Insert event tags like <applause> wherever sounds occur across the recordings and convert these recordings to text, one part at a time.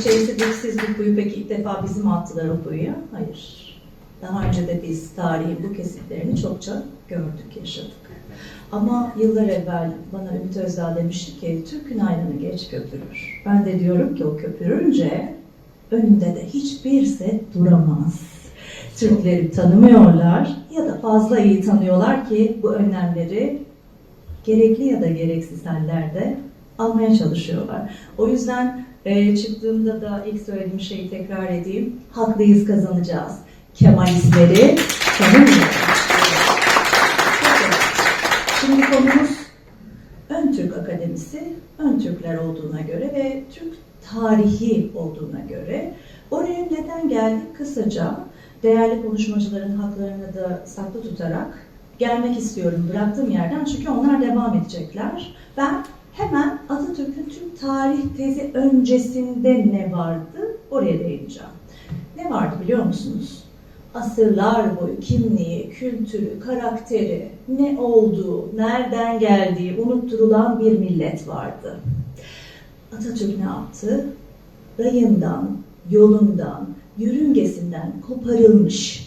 içerisi dipsiz bir kuyu peki ilk defa bizim attılar o kuyuya? Hayır. Daha önce de biz tarihin bu kesitlerini çokça gördük, yaşadık. Ama yıllar evvel bana Ümit Özdağ demişti ki Türk'ün ayranı geç köpürür. Ben de diyorum ki o köpürünce önünde de hiçbir set duramaz. Türkleri tanımıyorlar ya da fazla iyi tanıyorlar ki bu önlemleri gerekli ya da gereksiz hallerde almaya çalışıyorlar. O yüzden e, çıktığımda da ilk söylediğim şeyi tekrar edeyim. Haklıyız kazanacağız. Kemalistleri tanımıyoruz. Şimdi konumuz Ön Türk Akademisi, Ön Türkler olduğuna göre ve Türk tarihi olduğuna göre oraya neden geldik kısaca değerli konuşmacıların haklarını da saklı tutarak gelmek istiyorum bıraktığım yerden çünkü onlar devam edecekler. Ben hemen Atatürk'ün Türk tarih tezi öncesinde ne vardı oraya değineceğim. Ne vardı biliyor musunuz? Asırlar boyu kimliği, kültürü, karakteri, ne olduğu, nereden geldiği unutturulan bir millet vardı. Atatürk ne yaptı? Rayından, yolundan, yörüngesinden koparılmış,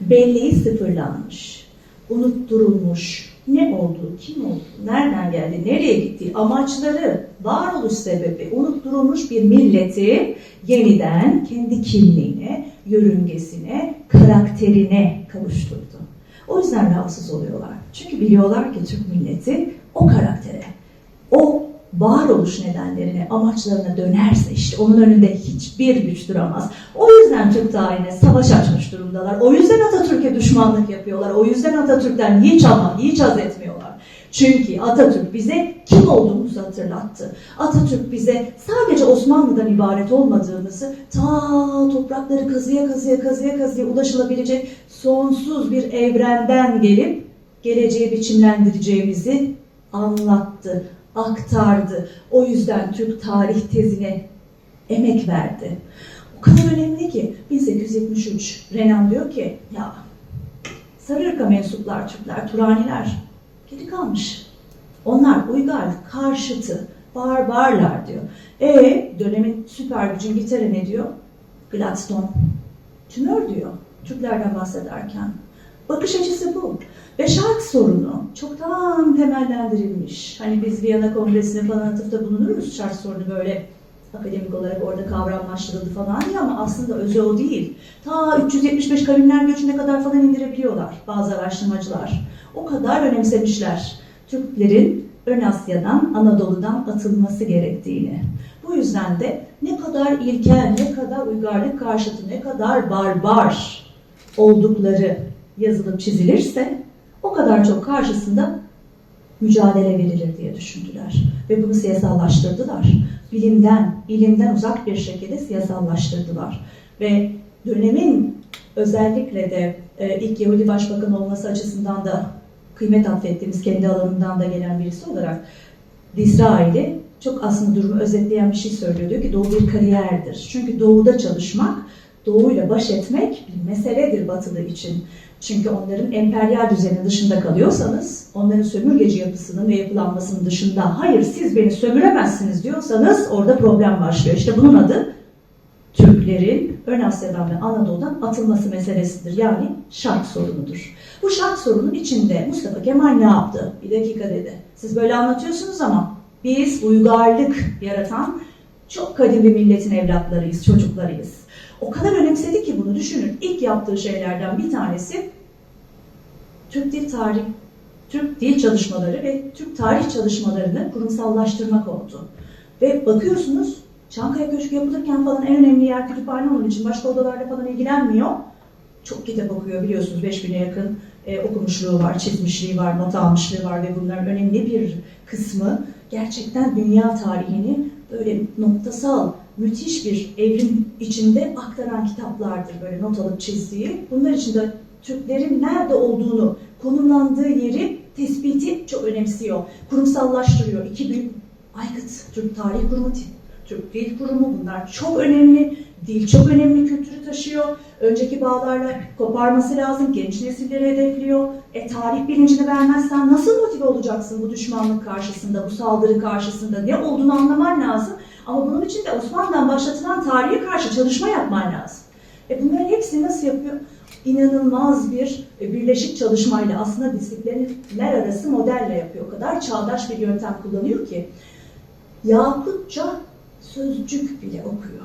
belleği sıfırlanmış, unutturulmuş, ne olduğu, kim olduğu, nereden geldi, nereye gitti, amaçları, varoluş sebebi unutturulmuş bir milleti yeniden kendi kimliğine, yörüngesine, karakterine kavuşturdu. O yüzden rahatsız oluyorlar. Çünkü biliyorlar ki Türk milleti o karaktere, o varoluş nedenlerine, amaçlarına dönerse işte onun önünde hiçbir güç duramaz. O yüzden Türk tarihine savaş açmış durumdalar. O yüzden Atatürk'e düşmanlık yapıyorlar. O yüzden Atatürk'ten hiç ama hiç haz etmiyorlar. Çünkü Atatürk bize kim olduğumuzu hatırlattı. Atatürk bize sadece Osmanlı'dan ibaret olmadığımızı ta toprakları kazıya kazıya kazıya kazıya ulaşılabilecek sonsuz bir evrenden gelip geleceği biçimlendireceğimizi anlattı, aktardı. O yüzden Türk tarih tezine emek verdi. O kadar önemli ki 1873 Renan diyor ki ya Sarıırka mensuplar Türkler, Turaniler geri kalmış. Onlar uygar, karşıtı, barbarlar diyor. E dönemin süper gücü İngiltere ne diyor? Gladstone tümör diyor Türklerden bahsederken. Bakış açısı bu. Ve şark sorunu çoktan temellendirilmiş. Hani biz Viyana Kongresi'ne falan atıfta bulunuruz şark sorunu böyle akademik olarak orada kavramlaştırıldı falan diye ama aslında özü o değil. Ta 375 kavimler göçüne kadar falan indirebiliyorlar bazı araştırmacılar. O kadar önemsemişler Türklerin Ön Asya'dan, Anadolu'dan atılması gerektiğini. Bu yüzden de ne kadar ilkel, ne kadar uygarlık karşıtı, ne kadar barbar oldukları yazılıp çizilirse o kadar çok karşısında mücadele verilir diye düşündüler. Ve bunu siyasallaştırdılar. Bilimden, ilimden uzak bir şekilde siyasallaştırdılar. Ve dönemin özellikle de e, ilk Yahudi Başbakan olması açısından da kıymet atfettiğimiz kendi alanından da gelen birisi olarak İsrail'i çok aslında durumu özetleyen bir şey söylüyor. Diyor ki doğu bir kariyerdir. Çünkü doğuda çalışmak, doğuyla baş etmek bir meseledir batılı için. Çünkü onların emperyal düzenin dışında kalıyorsanız, onların sömürgeci yapısının ve yapılanmasının dışında hayır siz beni sömüremezsiniz diyorsanız orada problem başlıyor. İşte bunun adı Türklerin Ön Asya'dan ve Anadolu'dan atılması meselesidir. Yani şark sorunudur. Bu şark sorunun içinde Mustafa Kemal ne yaptı? Bir dakika dedi. Siz böyle anlatıyorsunuz ama biz uygarlık yaratan çok kadim bir milletin evlatlarıyız, çocuklarıyız. O kadar önemsedi ki bunu düşünün. İlk yaptığı şeylerden bir tanesi Türk Dil Tarih, Türk Dil çalışmaları ve Türk tarih çalışmalarını kurumsallaştırmak oldu. Ve bakıyorsunuz Çankaya Köşkü yapılırken falan en önemli yer kütüphane onun için başka odalarla falan ilgilenmiyor. Çok kitap okuyor biliyorsunuz 5000'e yakın e, okumuşluğu var, çizmişliği var, not almışlığı var ve bunların önemli bir kısmı gerçekten dünya tarihini böyle noktasal, müthiş bir evrim içinde aktaran kitaplardır böyle not alıp çizdiği. Bunlar içinde Türklerin nerede olduğunu, konumlandığı yeri tespiti çok önemsiyor. Kurumsallaştırıyor. İki büyük aygıt, Türk Tarih Kurumu, Türk Dil Kurumu bunlar çok önemli. Dil çok önemli kültürü taşıyor. Önceki bağlarla koparması lazım. Genç nesilleri hedefliyor. E tarih bilincini vermezsen nasıl motive olacaksın bu düşmanlık karşısında, bu saldırı karşısında? Ne olduğunu anlaman lazım. Ama bunun için de Osmanlı'dan başlatılan tarihe karşı çalışma yapman lazım. E bunların hepsini nasıl yapıyor? İnanılmaz bir e, birleşik çalışmayla aslında disiplinler arası modelle yapıyor. O kadar çağdaş bir yöntem kullanıyor ki Yakutça sözcük bile okuyor.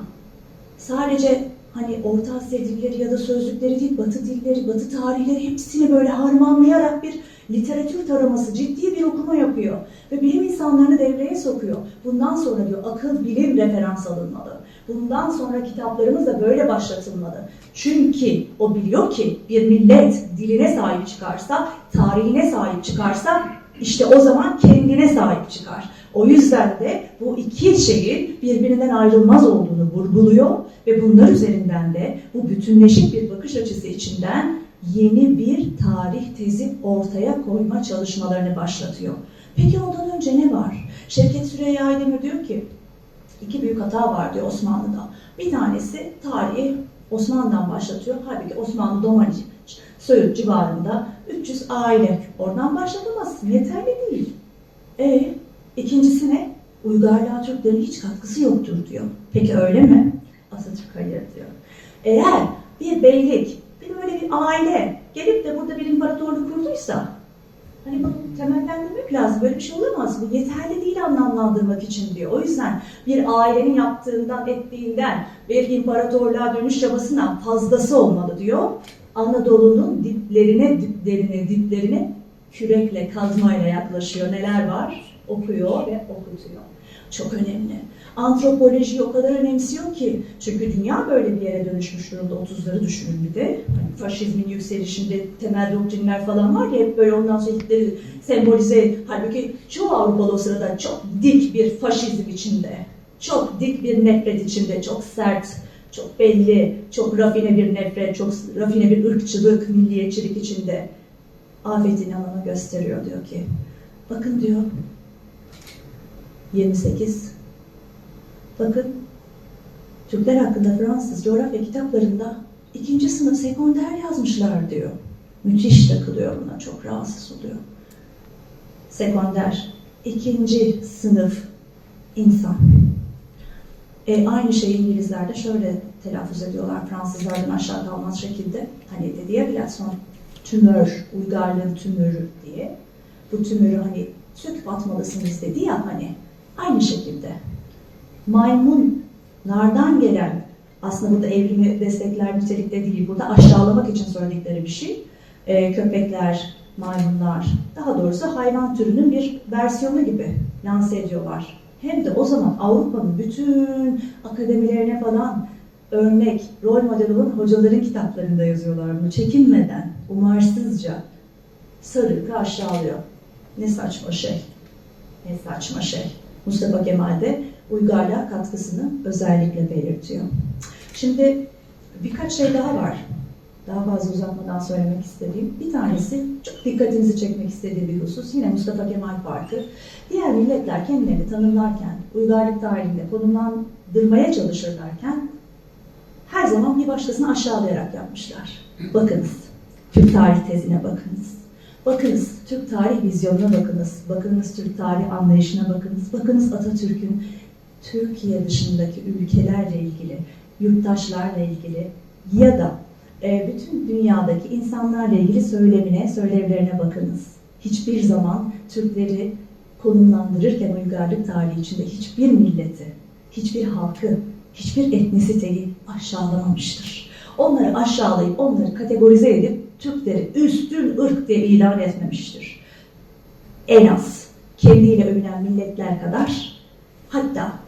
Sadece hani Orta Asya dilleri ya da sözlükleri değil, Batı dilleri, Batı tarihleri hepsini böyle harmanlayarak bir literatür taraması, ciddi bir okuma yapıyor. Ve bilim insanlarını devreye sokuyor. Bundan sonra diyor akıl bilim referans alınmalı. Bundan sonra kitaplarımız da böyle başlatılmalı. Çünkü o biliyor ki bir millet diline sahip çıkarsa, tarihine sahip çıkarsa işte o zaman kendine sahip çıkar. O yüzden de bu iki şeyin birbirinden ayrılmaz olduğunu vurguluyor ve bunlar üzerinden de bu bütünleşik bir bakış açısı içinden yeni bir tarih tezi ortaya koyma çalışmalarını başlatıyor. Peki ondan önce ne var? Şevket Süreyya Aydemir diyor ki iki büyük hata var diyor Osmanlı'da. Bir tanesi tarihi Osmanlı'dan başlatıyor. Halbuki Osmanlı Domaniç, Söğüt civarında 300 aile. Oradan başlatamazsın. Yeterli değil. E ikincisi ne? Uygarlığa Türklerin hiç katkısı yoktur diyor. Peki öyle mi? Atatürk hayır diyor. Eğer bir beylik, bir aile gelip de burada bir imparatorluk kurduysa Hani bunu temellendirmek lazım. Böyle bir şey olamaz. Bu yeterli değil anlamlandırmak için diyor. O yüzden bir ailenin yaptığından, ettiğinden bir imparatorluğa dönüş çabasından fazlası olmalı diyor. Anadolu'nun diplerine, diplerine, diplerine kürekle, kazmayla yaklaşıyor. Neler var? Okuyor ve okutuyor. Çok önemli. Antropolojiyi o kadar önemsiyor ki çünkü dünya böyle bir yere dönüşmüş durumda 30'ları düşünün bir de. Hani faşizmin yükselişinde temel doktrinler falan var ya hep böyle ondan sonra Hitler'i sembolize halbuki çoğu Avrupalı o sırada çok dik bir faşizm içinde. Çok dik bir nefret içinde, çok sert, çok belli, çok rafine bir nefret, çok rafine bir ırkçılık, milliyetçilik içinde. Afet İnanan'a gösteriyor diyor ki, bakın diyor, 28 Bakın, Türkler hakkında Fransız coğrafya kitaplarında ikinci sınıf sekonder yazmışlar diyor. Müthiş takılıyor buna, çok rahatsız oluyor. Sekonder, ikinci sınıf insan. E, aynı şeyi İngilizler de şöyle telaffuz ediyorlar Fransızlardan aşağı kalmaz şekilde. Hani dedi ya Platson, tümör, uygarlığın tümörü diye. Bu tümörü hani söküp atmalısınız dedi ya hani. Aynı şekilde maymunlardan gelen aslında burada evrimi destekler nitelikte değil, burada aşağılamak için söyledikleri bir şey. Ee, köpekler, maymunlar, daha doğrusu hayvan türünün bir versiyonu gibi lanse ediyorlar. Hem de o zaman Avrupa'nın bütün akademilerine falan örnek, rol model olan hocaların kitaplarında yazıyorlar bunu. Çekinmeden, umarsızca sarı aşağılıyor. Ne saçma şey. Ne saçma şey. Mustafa Kemal de uygarlığa katkısını özellikle belirtiyor. Şimdi birkaç şey daha var. Daha fazla uzatmadan söylemek istediğim. Bir tanesi çok dikkatinizi çekmek istediğim bir husus. Yine Mustafa Kemal Farkı. Diğer milletler kendilerini tanımlarken, uygarlık tarihinde konumlandırmaya çalışırlarken her zaman bir başkasını aşağılayarak yapmışlar. Bakınız, Türk tarih tezine bakınız. Bakınız Türk tarih vizyonuna bakınız. Bakınız Türk tarih anlayışına bakınız. Bakınız Atatürk'ün Türkiye dışındaki ülkelerle ilgili, yurttaşlarla ilgili ya da e, bütün dünyadaki insanlarla ilgili söylemine, söylevlerine bakınız. Hiçbir zaman Türkleri konumlandırırken uygarlık tarihi içinde hiçbir milleti, hiçbir halkı, hiçbir etnisiteyi aşağılamamıştır. Onları aşağılayıp, onları kategorize edip Türkleri üstün ırk diye ilan etmemiştir. En az kendiyle övünen milletler kadar hatta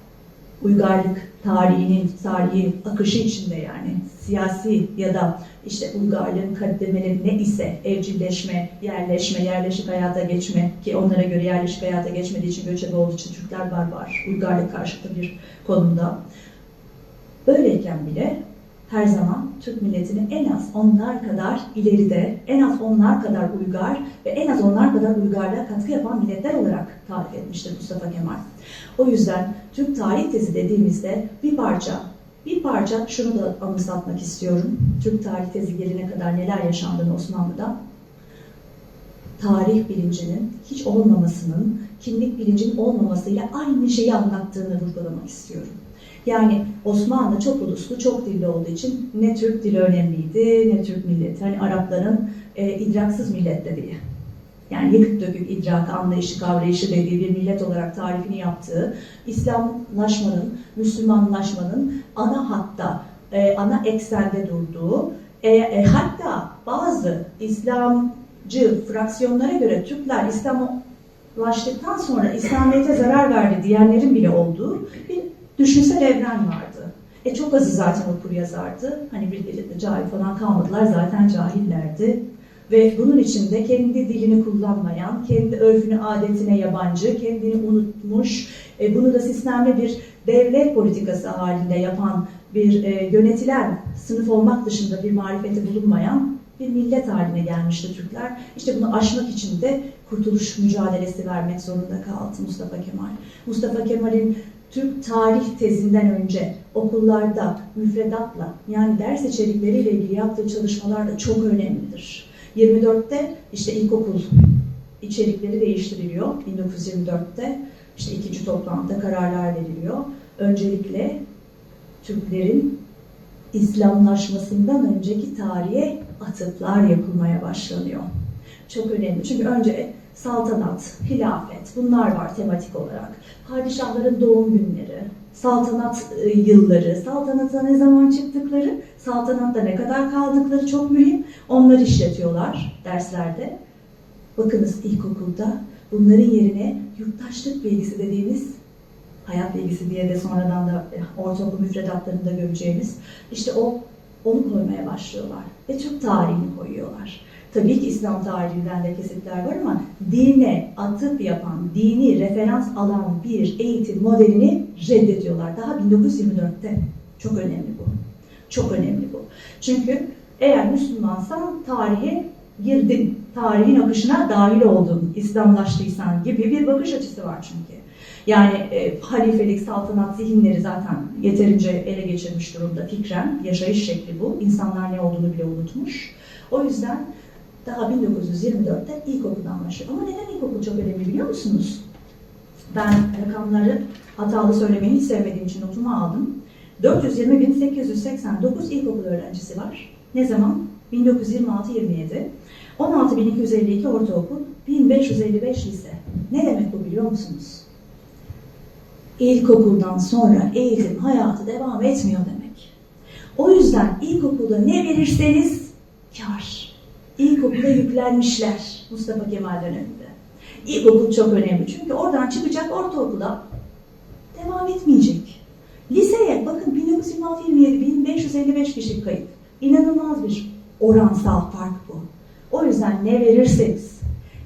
uygarlık tarihinin tarihi akışı içinde yani siyasi ya da işte uygarlığın kademeleri ne ise evcilleşme, yerleşme, yerleşik hayata geçme ki onlara göre yerleşik hayata geçmediği için göçebe olduğu için Türkler barbar, uygarlık karşıtı bir konumda. Böyleyken bile her zaman Türk milletini en az onlar kadar ileride, en az onlar kadar uygar ve en az onlar kadar uygarlığa katkı yapan milletler olarak tarif etmiştir Mustafa Kemal. O yüzden Türk tarih tezi dediğimizde bir parça, bir parça şunu da anımsatmak istiyorum. Türk tarih tezi gelene kadar neler yaşandığını Osmanlı'da. tarih bilincinin hiç olmamasının, kimlik bilincinin olmamasıyla aynı şeyi anlattığını vurgulamak istiyorum. Yani Osmanlı çok uluslu, çok dilli olduğu için ne Türk dili önemliydi, ne Türk milleti. Hani Arapların e, idraksız millet dediği. Yani yıkık dökük idrak, anlayışı, kavrayışı dediği bir millet olarak tarifini yaptığı, İslamlaşmanın, Müslümanlaşmanın ana hatta, e, ana eksende durduğu, e, e, hatta bazı İslamcı fraksiyonlara göre Türkler İslamlaştıktan sonra İslamiyet'e zarar verdi diyenlerin bile olduğu düşünsel evren vardı. E çok azı zaten okur yazardı. Hani bir cahil falan kalmadılar zaten cahillerdi. Ve bunun içinde kendi dilini kullanmayan, kendi örfünü, adetine yabancı, kendini unutmuş, e, bunu da sistemli bir devlet politikası halinde yapan bir e, yönetilen sınıf olmak dışında bir marifeti bulunmayan bir millet haline gelmişti Türkler. İşte bunu aşmak için de kurtuluş mücadelesi vermek zorunda kaldı Mustafa Kemal. Mustafa Kemal'in Türk tarih tezinden önce okullarda müfredatla yani ders içerikleriyle ilgili yaptığı çalışmalar da çok önemlidir. 24'te işte ilkokul içerikleri değiştiriliyor 1924'te. İşte ikinci toplantıda kararlar veriliyor. Öncelikle Türklerin İslamlaşmasından önceki tarihe atıflar yapılmaya başlanıyor. Çok önemli. Çünkü önce saltanat, hilafet bunlar var tematik olarak. Padişahların doğum günleri, saltanat e, yılları, saltanata ne zaman çıktıkları, saltanatta ne kadar kaldıkları çok mühim. Onları işletiyorlar derslerde. Bakınız ilkokulda bunların yerine yurttaşlık bilgisi dediğimiz hayat bilgisi diye de sonradan da e, ortaokul müfredatlarında göreceğimiz işte o onu koymaya başlıyorlar ve Türk tarihini koyuyorlar. Tabii ki İslam tarihinden de kesitler var ama dine atıp yapan, dini referans alan bir eğitim modelini reddediyorlar. Daha 1924'te. Çok önemli bu. Çok önemli bu. Çünkü eğer Müslümansan tarihe girdin, tarihin akışına dahil oldun, İslamlaştıysan gibi bir bakış açısı var çünkü. Yani e, halifelik, saltanat zihinleri zaten yeterince ele geçirmiş durumda fikren. Yaşayış şekli bu. İnsanlar ne olduğunu bile unutmuş. O yüzden daha 1924'te ilkokuldan başlıyor. Ama neden ilkokul çok önemli biliyor musunuz? Ben rakamları hatalı söylemeyi hiç sevmediğim için notumu aldım. 420.889 ilkokul öğrencisi var. Ne zaman? 1926-27. 16.252 ortaokul, 1555 lise. Ne demek bu biliyor musunuz? İlkokuldan sonra eğitim hayatı devam etmiyor demek. O yüzden ilkokulda ne verirseniz kar. İlkokulda yüklenmişler Mustafa Kemal döneminde. İlkokul çok önemli çünkü oradan çıkacak ortaokula devam etmeyecek. Liseye bakın 1926-27 1555 kişi kayıp. İnanılmaz bir oransal fark bu. O yüzden ne verirseniz,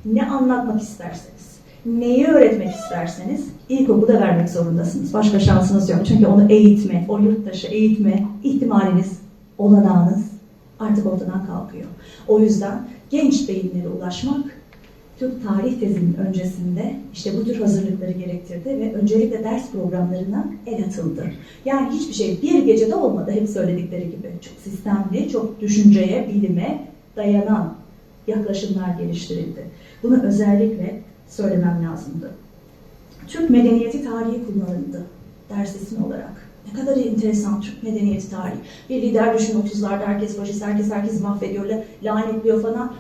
ne anlatmak isterseniz, neyi öğretmek isterseniz ilkokulda vermek zorundasınız. Başka şansınız yok. Çünkü onu eğitme, o yurttaşı eğitme ihtimaliniz, olanağınız artık ortadan kalkıyor. O yüzden genç beyinlere ulaşmak Türk tarih tezinin öncesinde işte bu tür hazırlıkları gerektirdi ve öncelikle ders programlarına el atıldı. Yani hiçbir şey bir gecede olmadı hep söyledikleri gibi. Çok sistemli, çok düşünceye, bilime dayanan yaklaşımlar geliştirildi. Bunu özellikle söylemem lazımdı. Türk medeniyeti tarihi kullanıldı ders ismi olarak. Ne kadar enteresan Türk medeniyeti tarihi. Bir lider düşün 30'larda herkes faşist, herkes herkes mahvediyor, lanetliyor falan.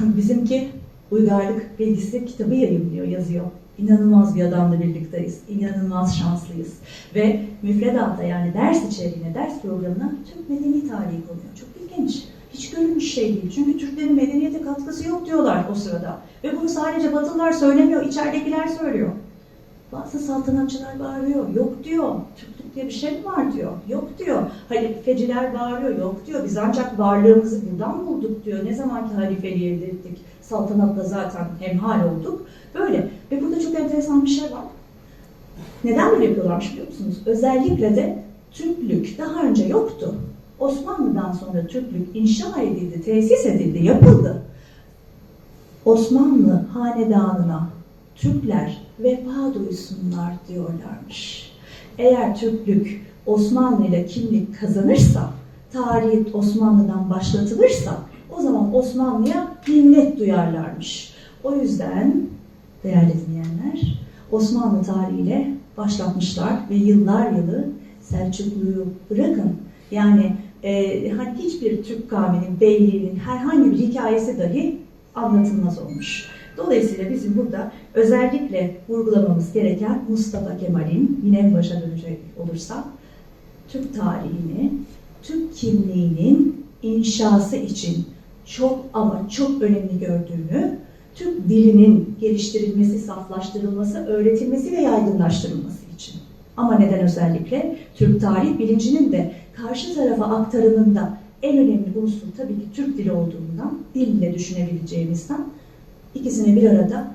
<laughs> Bizimki uygarlık bilgisi kitabı yayınlıyor, yazıyor. İnanılmaz bir adamla birlikteyiz. İnanılmaz şanslıyız. Ve müfredata yani ders içeriğine, ders programına Türk medeni tarihi konuyor. Çok ilginç. Hiç görülmüş şey değil. Çünkü Türklerin medeniyete katkısı yok diyorlar o sırada. Ve bunu sadece Batılılar söylemiyor, içeridekiler söylüyor. Bazı saltanatçılar bağırıyor, yok diyor. Türklük diye bir şey mi var diyor, yok diyor. Halifeciler bağırıyor, yok diyor. Biz ancak varlığımızı buradan bulduk diyor. Ne zamanki halifeliği elde ettik, saltanatla zaten hemhal olduk. Böyle. Ve burada çok enteresan bir şey var. Neden böyle yapıyorlarmış biliyor musunuz? Özellikle de Türklük daha önce yoktu. Osmanlı'dan sonra Türklük inşa edildi, tesis edildi, yapıldı. Osmanlı hanedanına Türkler vefa duysunlar diyorlarmış. Eğer Türklük Osmanlı ile kimlik kazanırsa, tarih Osmanlı'dan başlatılırsa o zaman Osmanlı'ya minnet duyarlarmış. O yüzden değerli dinleyenler Osmanlı tarihiyle başlatmışlar ve yıllar yılı Selçuklu'yu bırakın. Yani e, hiçbir Türk kavminin, beyliğinin herhangi bir hikayesi dahi anlatılmaz olmuş. Dolayısıyla bizim burada özellikle vurgulamamız gereken Mustafa Kemal'in, yine başa dönecek olursak, Türk tarihini, Türk kimliğinin inşası için çok ama çok önemli gördüğünü, Türk dilinin geliştirilmesi, saflaştırılması, öğretilmesi ve yaygınlaştırılması için. Ama neden özellikle? Türk tarih bilincinin de karşı tarafa aktarımında en önemli unsur tabii ki Türk dili olduğundan, dil ile düşünebileceğimizden ikisini bir arada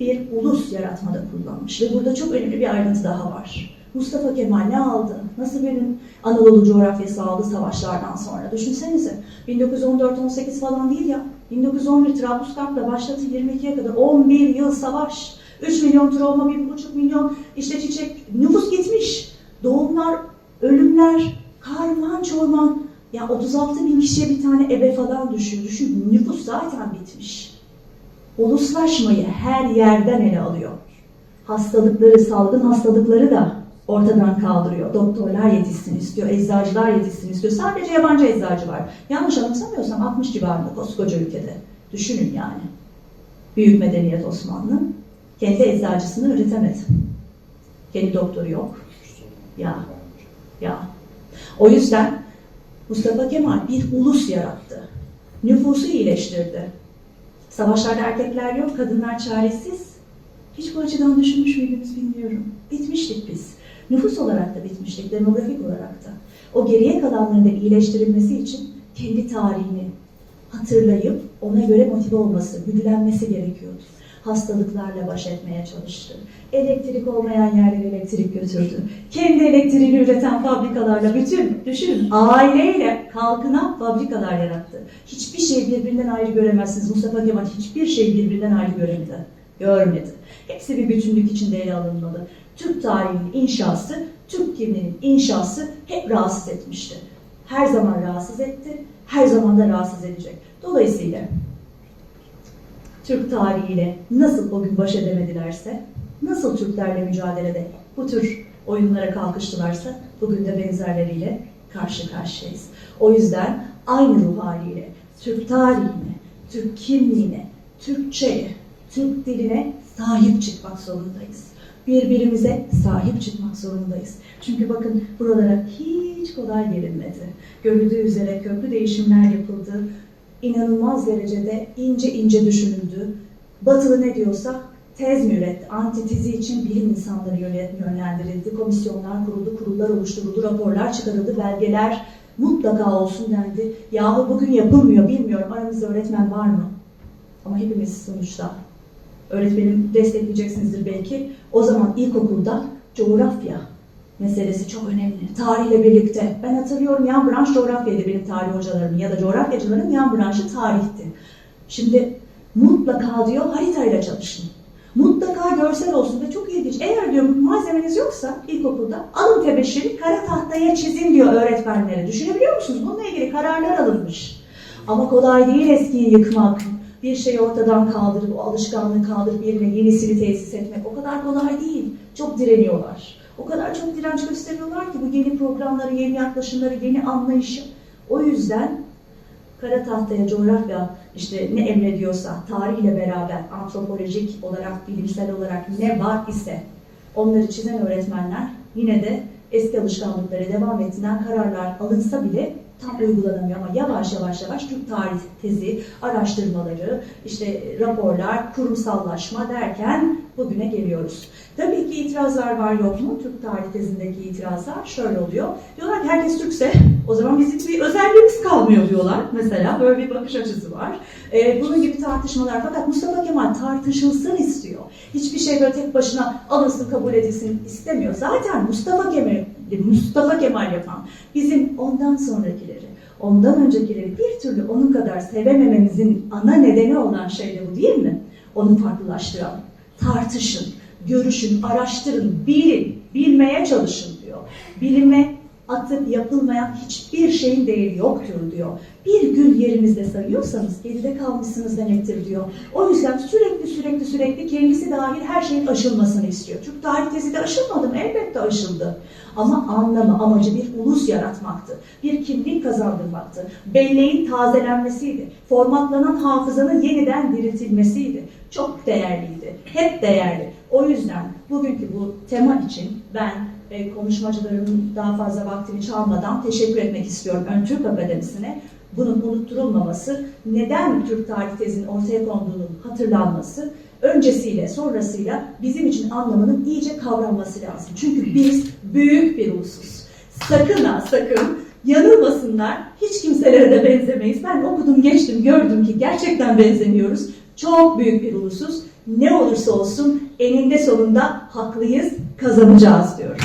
bir ulus yaratmada kullanmış. Ve burada çok önemli bir ayrıntı daha var. Mustafa Kemal ne aldı? Nasıl bir Anadolu coğrafyası aldı savaşlardan sonra? Düşünsenize 1914-18 falan değil ya. 1911 Trablusgarp'la başladı 22'ye kadar 11 yıl savaş. 3 milyon travma, 1,5 milyon işte çiçek nüfus gitmiş. Doğumlar, ölümler, karman çorman. Ya 36 bin kişiye bir tane ebe falan düşün. Düşün nüfus zaten bitmiş. Uluslaşmayı her yerden ele alıyor. Hastalıkları, salgın hastalıkları da ortadan kaldırıyor. Doktorlar yetişsin istiyor, eczacılar yetişsin istiyor. Sadece yabancı eczacı var. Yanlış anımsamıyorsam 60 civarında koskoca ülkede. Düşünün yani. Büyük medeniyet Osmanlı. Kendi eczacısını üretemedi. Kendi doktoru yok. Ya. Ya. O yüzden Mustafa Kemal bir ulus yarattı. Nüfusu iyileştirdi. Savaşlarda erkekler yok, kadınlar çaresiz. Hiç bu açıdan düşünmüş müydünüz bilmiyorum. Bitmiştik biz. Nüfus olarak da bitmiştik, demografik olarak da. O geriye kalanların da iyileştirilmesi için kendi tarihini hatırlayıp ona göre motive olması, güdülenmesi gerekiyordu. Hastalıklarla baş etmeye çalıştı. Elektrik olmayan yerlere elektrik götürdü. Kendi elektriğini üreten fabrikalarla bütün, düşünün aileyle kalkınan fabrikalar yarattı. Hiçbir şey birbirinden ayrı göremezsiniz. Mustafa Kemal hiçbir şey birbirinden ayrı göremedi. Görmedi. Hepsi bir bütünlük içinde ele alınmalı. Türk tarihinin inşası, Türk kimliğinin inşası hep rahatsız etmişti. Her zaman rahatsız etti, her zaman da rahatsız edecek. Dolayısıyla Türk tarihiyle nasıl o gün baş edemedilerse, nasıl Türklerle mücadelede bu tür oyunlara kalkıştılarsa bugün de benzerleriyle karşı karşıyayız. O yüzden aynı ruh haliyle Türk tarihine, Türk kimliğine, Türkçe'ye, Türk diline sahip çıkmak zorundayız. Birbirimize sahip çıkmak zorundayız. Çünkü bakın buralara hiç kolay gelinmedi. Görüldüğü üzere köklü değişimler yapıldı. İnanılmaz derecede ince ince düşünüldü. Batılı ne diyorsa tez mi üretti? Antitezi için bilim insanları yönlendirildi. Komisyonlar kuruldu, kurullar oluşturuldu, raporlar çıkarıldı, belgeler mutlaka olsun dendi. Yahu bugün yapılmıyor bilmiyorum. Aramızda öğretmen var mı? Ama hepimiz sonuçta öğretmenim destekleyeceksinizdir belki. O zaman ilkokulda coğrafya meselesi çok önemli. Tarihle birlikte. Ben hatırlıyorum yan branş coğrafyaydı benim tarih hocalarımın ya da coğrafyacıların yan branşı tarihti. Şimdi mutlaka diyor haritayla çalışın. Mutlaka görsel olsun ve çok ilginç. Eğer diyor malzemeniz yoksa ilkokulda alın tebeşiri kara tahtaya çizin diyor öğretmenlere. Düşünebiliyor musunuz? Bununla ilgili kararlar alınmış. Ama kolay değil eskiyi yıkmak. Bir şeyi ortadan kaldırıp, o alışkanlığı kaldırıp yerine yenisini tesis etmek o kadar kolay değil. Çok direniyorlar. O kadar çok direnç gösteriyorlar ki bu yeni programları, yeni yaklaşımları, yeni anlayışı. O yüzden kara tahtaya coğrafya işte ne emrediyorsa tarihle beraber antropolojik olarak, bilimsel olarak ne var ise onları çizen öğretmenler yine de eski alışkanlıkları devam ettiren kararlar alınsa bile tam uygulanamıyor ama yavaş yavaş yavaş Türk tarih tezi, araştırmaları, işte raporlar, kurumsallaşma derken bugüne geliyoruz. Tabii ki itirazlar var yok mu? Türk tarih tezindeki itirazlar şöyle oluyor. Diyorlar ki herkes Türkse o zaman bizim bir özelliğimiz kalmıyor diyorlar. Mesela böyle bir bakış açısı var. Ee, bunun gibi tartışmalar fakat Mustafa Kemal tartışılsın istiyor. Hiçbir şey böyle tek başına alınsın kabul edilsin istemiyor. Zaten Mustafa Kemal, Mustafa Kemal yapan bizim ondan sonrakileri, ondan öncekileri bir türlü onun kadar sevemememizin ana nedeni olan şey de bu değil mi? Onu farklılaştıran, tartışın, görüşün, araştırın, bilin, bilmeye çalışın diyor. Bilime atıp yapılmayan hiçbir şeyin değeri yoktur diyor. Bir gün yerinizde sayıyorsanız geride kalmışsınız demektir diyor. O yüzden sürekli sürekli sürekli kendisi dahil her şeyin aşılmasını istiyor. Türk tarih tezi de aşılmadı? Elbette aşıldı. Ama anlamı, amacı bir ulus yaratmaktı. Bir kimlik kazandırmaktı. Belleğin tazelenmesiydi. Formatlanan hafızanın yeniden diriltilmesiydi. Çok değerliydi. Hep değerli. O yüzden bugünkü bu tema için ben ve konuşmacıların daha fazla vaktini çalmadan teşekkür etmek istiyorum Ön Türk Akademisi'ne. Bunun unutturulmaması, neden Türk tarih tezinin ortaya konduğunun hatırlanması, öncesiyle sonrasıyla bizim için anlamının iyice kavranması lazım. Çünkü biz büyük bir ulusuz. Sakın ha sakın yanılmasınlar. Hiç kimselere de benzemeyiz. Ben okudum geçtim gördüm ki gerçekten benzemiyoruz. Çok büyük bir ulusuz. Ne olursa olsun eninde sonunda haklıyız, kazanacağız diyorum.